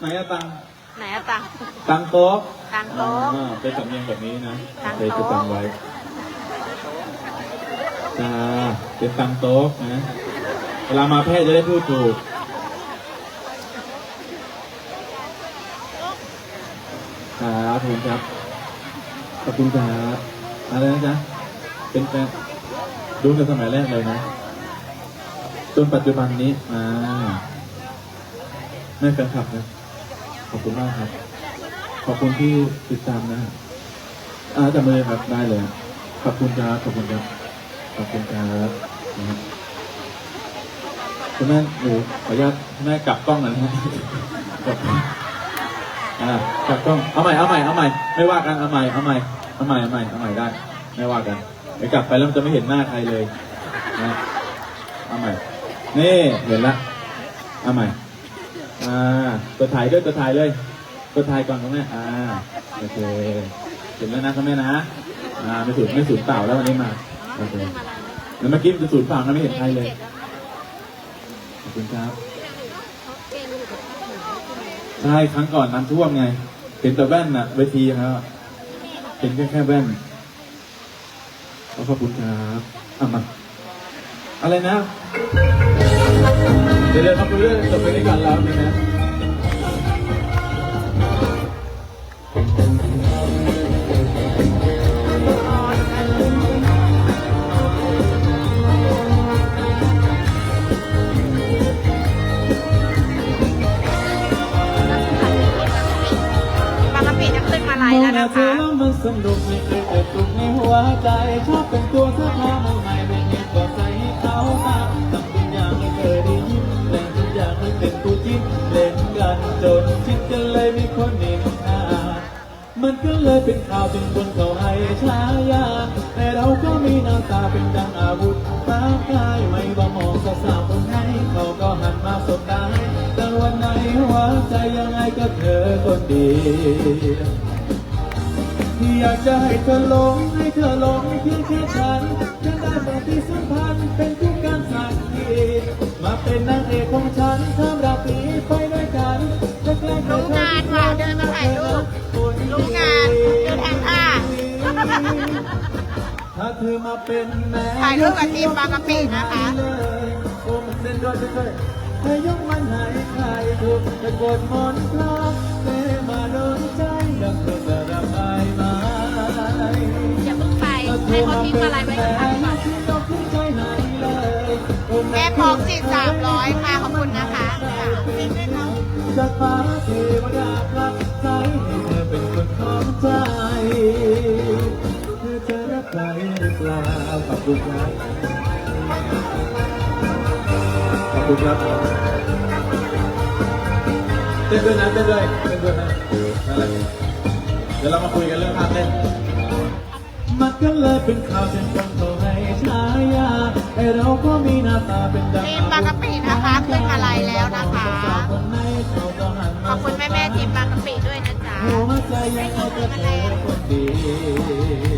ไหนอะตังไหนอะตังตังโต๊ะตังโต๊ะอ่าเป็นสำเนียงแบบนี้นะตังเคยโต๊ะจะตังไว้จ้าเป็นตังโต๊ะนะเวลามาแพทย์จะได้พูดถูกครับผมครับขอบคุณครับอะไรนะจ๊ะเป็นแฟนดูในสมัยแรกเลยนะ จนปัจจุบันนี้อ่าไม่แฟนคลับนะ ขอบคุณมากครับ ขอบคุณที่ติดตามนะอ่าจับมือครับได้เลย ขอบคุณครับขอบคุณครับขอบคุณครับนะคุณแม่หนูขออนุญาตแม่กลับกล้องหน่อยนะฮะกลับอ่ากลับกล้องเอาใหม่เอาใหม่เอาใหม่ไม่ว่ากันเอาใหม่เอาใหม่เอาใหม่เอาใหม่เอาใหม่ได้ ไม่ว่ากันเดี๋ยวกลับไปแล้วจะไม่เห็นหน้าใครเลยนะเอาใหม่นี่เห็นละเอาใหม่ อ่าตัวถ่ายด้วยตัวถ่ายเลยตัวถ่ายก่อนคุณแม่อ่าโอเคเห็นแล้วนะคุณแม่นะอ่าไม่สูญไม่สูญเปล่าแล้ววันนี้มาโอเคแล้วเมื่อกี้มันจะสูญเปล่านะไม่เห็นใครเลยขอบคุณครับใช่ครั้งก่อนน้ำท่วมไงเห็นแต่แว่นน่ะเวทีครับเห็นแค่แค่แว่นขอบคุณครับอะมาอะไรนะ ดี๋ยวเดี๋ยวเราไปเรื่องจบไปนี้ก่อนแล้วนี่นะบางกะปิจะขึ้นมาไลฟ์แล้วนะเธอคะ ก็เลยเป็นข่าวจนคนเขาให้ฉายาแต่เราก็มีหน้าตาเป็นดังอาวุธท้าทายไม่ว่ามองสาวๆคนไหนเขาก็หันมาสบตาแต่วันไหนหัวใจยังไงก็เธอคนเดียวอยากจะให้เธอหลงให้เธอหลงเพียงแค่ฉันจะได้ปฏิสัมพันธ์เป็นทุกการสักทีมาเป็นนางเอก ถ้าเธอมาเป็นแม่ถ่ายรูปกับทีมบางกะปินะคะโอ้มันเต้นด้วยเต้นด้วยเธอยกมันให้ใครถูกตะโกนมนต์เพราะเธอมาโดนใจแล้วเธอจะรับได้ไหมอย่าเพิ่งไปให้เขาทิ้งอะไรไว้ข้างก่อนแม่พองจิตสามร้อยค่ะขอบคุณนะคะจะฟ้าเทวดาพลัดใจให้เธอเป็นคนของใจ เธอจหรือเปล่าขอบคุณครับขอบคุณครับเต้นด้วยนะเต้นด้วยเต้นด้วยนะนั่นแหละเดี๋ยวเรามาคุยกันเรื่องภาเต้นมันก็เลยเป็นข่าวจนคนเขาให้ฉายาไอเราก็มีหน้าตาเป็นดังทีมบางกะปินะคะขึ้นมาไลฟ์แล้วนะคะขอบคุณแม่แม่ทีมบางกะปิด้วยนะจ๊ะหัวใจยังเอาแต่เธอคนเดียวอ้าว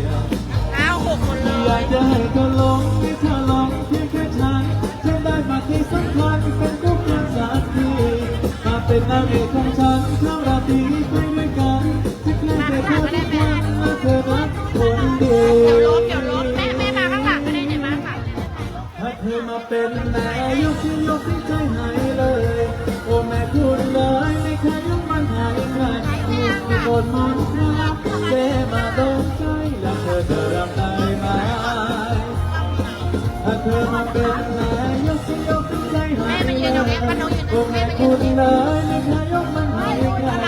หก คนเลอยายกจะให้เธอลงให้เธอลงเพียงแค่ฉันเธอได้มาที่สำคัญเป็นทุกอย่างสักทีมาเป็นนางเอกของฉันทั้งราตรีไปด้วยกันจะแกล้งเธอทุกวันและเธอรักคนเดียวเดี๋ยวลบเดี๋ยวลบแม่แม่มาข้างหลังก็ได้เนี่ยมาค่ะถ้าเธอมาเป็นแม่ยกที่ยกที่ใจให้เลย โอ้แม่คุณเลยไม่เคยยกมันให้ใครคุณโกรธมันครับเจมาโดนใจแล้วเธอจะรับได้ เธอมาเป็นแม่ยกที่ยกใจให้แม่มายืนตรงนี้ป้าน้องยืนตรงนี้แม่ม่ยืคุนณตรงนี้เลยนายกมันให้ใคร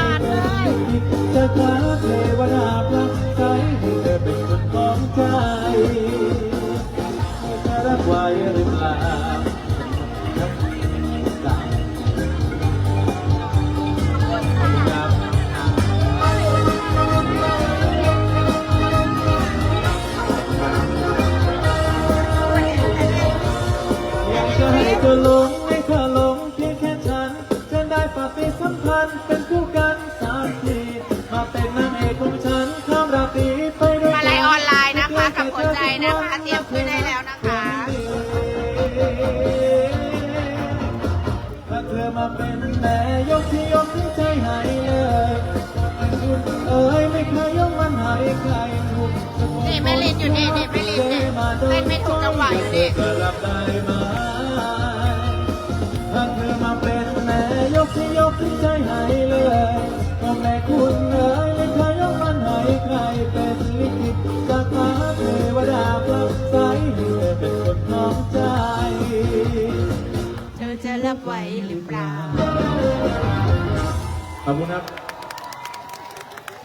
จะเธอเทวดาพระ นะคะ เตรียมขึ้นได้แล้วนะคะนี่แม่ลินอยู่นี่นี่แม่ลินเนี่ยเล่นไม่ถูกจังหวะอยู่นี่ที่ยกที่ใจหาเลยก็แม่คุณเอ้ย รับไว้หรือเปล่า ขอบคุณครับ